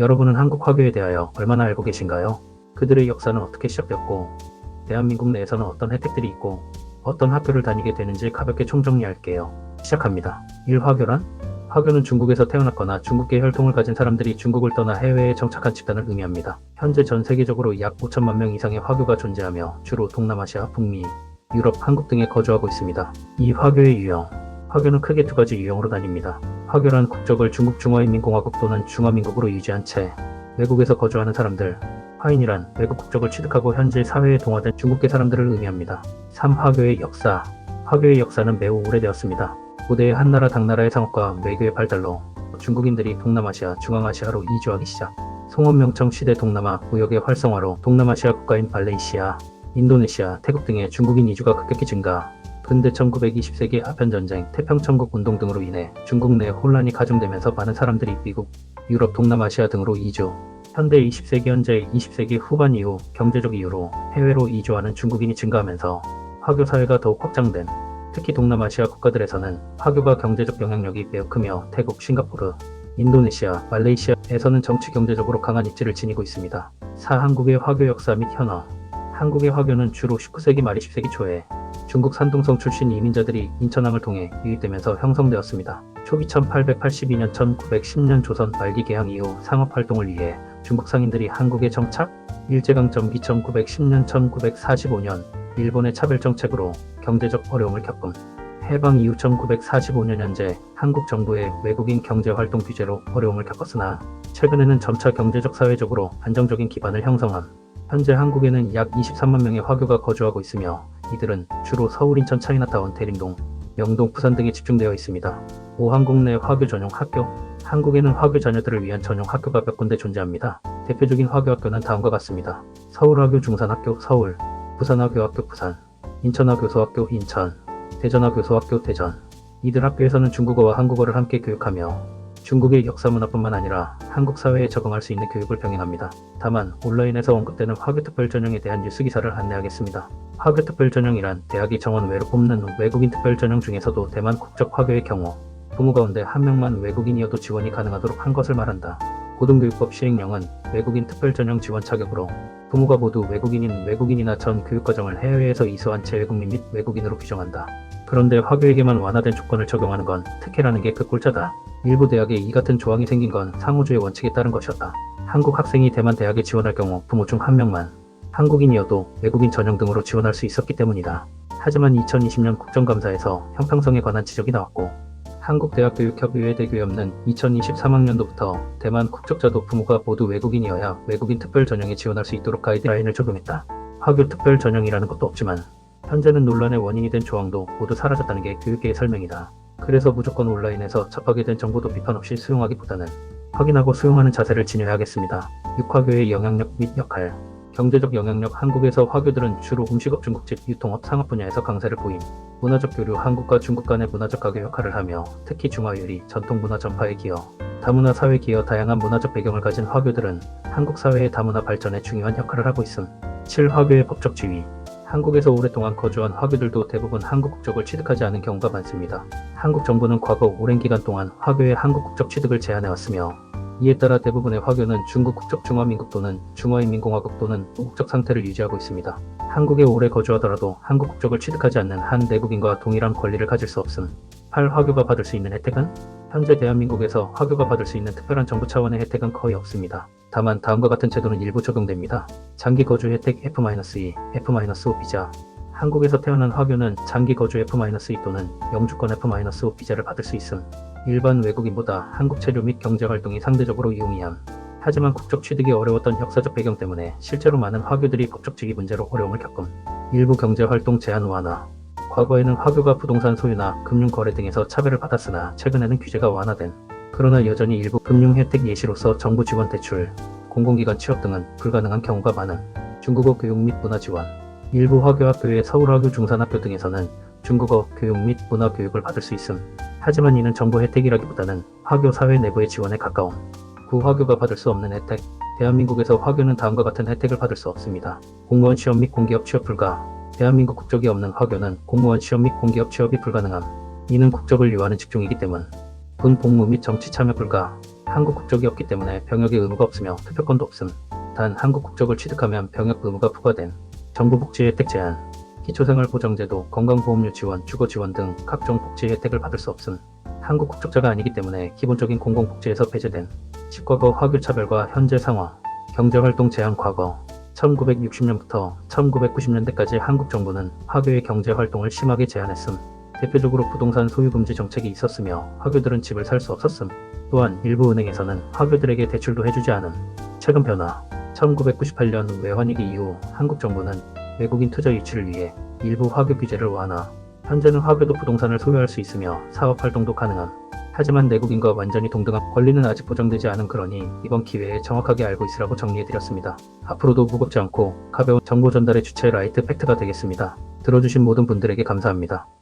여러분은 한국 화교에 대하여 얼마나 알고 계신가요? 그들의 역사는 어떻게 시작되었고, 대한민국 내에서는 어떤 혜택들이 있고, 어떤 학교를 다니게 되는지 가볍게 총정리할게요. 시작합니다. 1화교란? 화교는 중국에서 태어났거나 중국계 혈통을 가진 사람들이 중국을 떠나 해외에 정착한 집단을 의미합니다. 현재 전 세계적으로 약 5천만 명 이상의 화교가 존재하며 주로 동남아시아, 북미, 유럽, 한국 등에 거주하고 있습니다. 이 화교의 유형. 화교는 크게 두 가지 유형으로 나뉩니다. 화교란 국적을 중국 중화인민공화국 또는 중화민국으로 유지한 채 외국에서 거주하는 사람들, 화인이란 외국 국적을 취득하고 현재 사회에 동화된 중국계 사람들을 의미합니다. 3화교의 역사. 화교의 역사는 매우 오래되었습니다. 고대의 한나라 당나라의 상업과 외교의 발달로 중국인들이 동남아시아, 중앙아시아로 이주하기 시작. 송원명청 시대 동남아 무역의 활성화로 동남아시아 국가인 발레이시아, 인도네시아, 태국 등의 중국인 이주가 급격히 증가. 근대 1920세기 아편전쟁, 태평천국 운동 등으로 인해 중국 내 혼란이 가중되면서 많은 사람들이 미국, 유럽, 동남아시아 등으로 이주. 현대 20세기 현재 20세기 후반 이후 경제적 이유로 해외로 이주하는 중국인이 증가하면서 화교 사회가 더욱 확장된 특히 동남아시아 국가들에서는 화교가 경제적 영향력이 매우 크며 태국, 싱가포르, 인도네시아, 말레이시아에서는 정치 경제적으로 강한 입지를 지니고 있습니다. 4. 한국의 화교 역사 및 현황 한국의 화교는 주로 19세기 말 20세기 초에 중국 산둥성 출신 이민자들이 인천항을 통해 유입되면서 형성되었습니다. 초기 1882년 1910년 조선 말기 개항 이후 상업 활동을 위해 중국 상인들이 한국에 정착, 일제강 점기 1910년 1945년 일본의 차별 정책으로 경제적 어려움을 겪음. 해방 이후 1945년 현재 한국 정부의 외국인 경제 활동 규제로 어려움을 겪었으나 최근에는 점차 경제적 사회적으로 안정적인 기반을 형성함. 현재 한국에는 약 23만 명의 화교가 거주하고 있으며 이들은 주로 서울, 인천, 차이나타운, 대림동, 명동, 부산 등에 집중되어 있습니다. 5. 한국 내 화교 전용 학교 한국에는 화교 자녀들을 위한 전용 학교가 몇 군데 존재합니다. 대표적인 화교 학교는 다음과 같습니다. 서울화교 중산학교 서울, 부산화교 학교 부산, 인천화교 소학교 인천, 대전화교 소학교 대전. 이들 학교에서는 중국어와 한국어를 함께 교육하며 중국의 역사 문화뿐만 아니라 한국 사회에 적응할 수 있는 교육을 병행합니다. 다만 온라인에서 언급되는 화교특별 전형에 대한 뉴스 기사를 안내하겠습니다. 화교특별 전형이란 대학이 정원 외로 뽑는 외국인 특별 전형 중에서도 대만 국적 화교의 경우 부모 가운데 한 명만 외국인이어도 지원이 가능하도록 한 것을 말한다. 고등교육법 시행령은 외국인 특별 전형 지원 자격으로 부모가 모두 외국인인 외국인이나 전 교육과정을 해외에서 이수한 재외국민 및 외국인으로 규정한다. 그런데 화교에게만 완화된 조건을 적용하는 건 특혜라는 게 그 꼴짜다. 일부 대학에 이 같은 조항이 생긴 건 상호주의 원칙에 따른 것이었다. 한국 학생이 대만 대학에 지원할 경우 부모 중 한 명만 한국인이어도 외국인 전형 등으로 지원할 수 있었기 때문이다. 하지만 2020년 국정감사에서 형평성에 관한 지적이 나왔고 한국대학교육협의회 대교협는 2023학년도부터 대만 국적자도 부모가 모두 외국인이어야 외국인 특별 전형에 지원할 수 있도록 가이드라인을 적용했다. 화교 특별 전형이라는 것도 없지만 현재는 논란의 원인이 된 조항도 모두 사라졌다는 게 교육계의 설명이다. 그래서 무조건 온라인에서 접하게 된 정보도 비판 없이 수용하기보다는 확인하고 수용하는 자세를 지녀야겠습니다. 육화교의 영향력 및 역할 경제적 영향력 한국에서 화교들은 주로 음식업 중국집 유통업 상업 분야에서 강세를 보임 문화적 교류 한국과 중국 간의 문화적 가교 역할을 하며 특히 중화요리 전통 문화 전파에 기여 다문화 사회 기여 다양한 문화적 배경을 가진 화교들은 한국 사회의 다문화 발전에 중요한 역할을 하고 있음 7. 화교의 법적 지위 한국에서 오랫동안 거주한 화교들도 대부분 한국 국적을 취득하지 않은 경우가 많습니다. 한국 정부는 과거 오랜 기간 동안 화교의 한국 국적 취득을 제한해 왔으며 이에 따라 대부분의 화교는 중국 국적 중화민국 또는 중화인민공화국 또는 무국적 상태를 유지하고 있습니다. 한국에 오래 거주하더라도 한국 국적을 취득하지 않는 한 내국인과 동일한 권리를 가질 수 없음. 8. 화교가 받을 수 있는 혜택은? 현재 대한민국에서 화교가 받을 수 있는 특별한 정부 차원의 혜택은 거의 없습니다. 다만 다음과 같은 제도는 일부 적용됩니다. 장기 거주 혜택 F-2, F-5 비자. 한국에서 태어난 화교는 장기 거주 F-2 또는 영주권 F-5 비자를 받을 수 있음. 일반 외국인보다 한국 체류 및 경제 활동이 상대적으로 용이함. 하지만 국적 취득이 어려웠던 역사적 배경 때문에 실제로 많은 화교들이 법적직위 문제로 어려움을 겪음. 일부 경제 활동 제한 완화. 과거에는 화교가 부동산 소유나 금융 거래 등에서 차별을 받았으나 최근에는 규제가 완화된. 그러나 여전히 일부 금융 혜택 예시로서 정부 지원 대출, 공공기관 취업 등은 불가능한 경우가 많은 중국어 교육 및 문화 지원. 일부 화교학교의 서울화교 중산학교 등에서는 중국어 교육 및 문화 교육을 받을 수 있음. 하지만 이는 정부 혜택이라기보다는 화교 사회 내부의 지원에 가까움. 구화교가 받을 수 없는 혜택. 대한민국에서 화교는 다음과 같은 혜택을 받을 수 없습니다. 공무원 시험 및 공기업 취업 불가. 대한민국 국적이 없는 화교는 공무원 시험 및 공기업 취업이 불가능함. 이는 국적을 요하는 직종이기 때문. 군 복무 및 정치 참여 불가. 한국 국적이 없기 때문에 병역의 의무가 없으며 투표권도 없음. 단 한국 국적을 취득하면 병역 의무가 부과된 정부 복지 혜택 제한, 기초생활 보장제도, 건강보험료 지원, 주거 지원 등 각종 복지 혜택을 받을 수 없음. 한국 국적자가 아니기 때문에 기본적인 공공복지에서 배제된 치과거 화교 차별과 현재 상황, 경제활동 제한 과거, 1960년부터 1990년대까지 한국 정부는 화교의 경제 활동을 심하게 제한했음. 대표적으로 부동산 소유 금지 정책이 있었으며 화교들은 집을 살 수 없었음. 또한 일부 은행에서는 화교들에게 대출도 해주지 않음. 최근 변화 1998년 외환위기 이후 한국 정부는 외국인 투자 유치를 위해 일부 화교 규제를 완화. 현재는 화교도 부동산을 소유할 수 있으며 사업 활동도 가능함. 하지만 내국인과 완전히 동등한 권리는 아직 보장되지 않은 그러니 이번 기회에 정확하게 알고 있으라고 정리해드렸습니다. 앞으로도 무겁지 않고 가벼운 정보 전달의 주체 라이트 팩트가 되겠습니다. 들어주신 모든 분들에게 감사합니다.